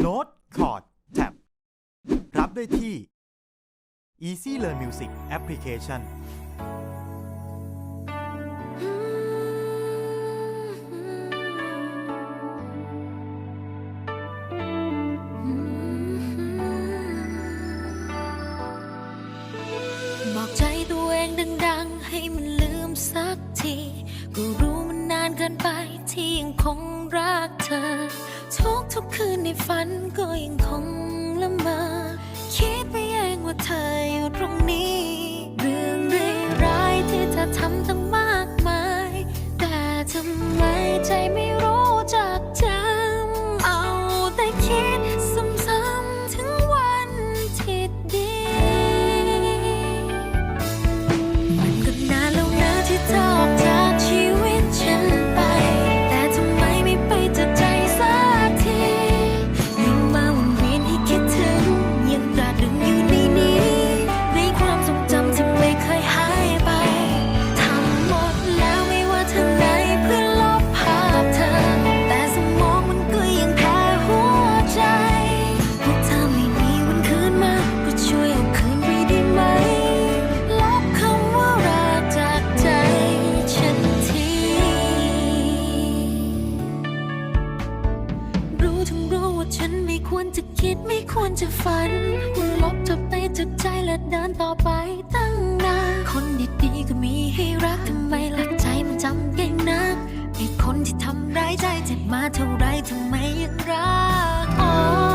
โน้ตคอร์ดแท็บรับได้ที่ Easy Learn Music Application บอกใจตัวเองดังๆ ให้มันลืมสักที ก็รู้มันนานเกินไปที่ยังคงรักเธอ ทุกทุกคืนในฝันก็ยังคง ควรจะคิดไม่ควรจะฝันคุณลบเธอไปจากใจและเดินต่อไปตั้งนานคนดีๆก็มีให้รักทำไมหลักใจมันจำยังนักไอ้คนที่ทำร้ายใจเจ็บมาเท่าไรทำไมยังรักอ๋อ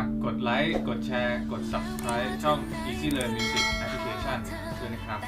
ากกดไลค์ กดแชร์ กด subscribe ช่อง Easy Learn Music Application ด้วยนะครับ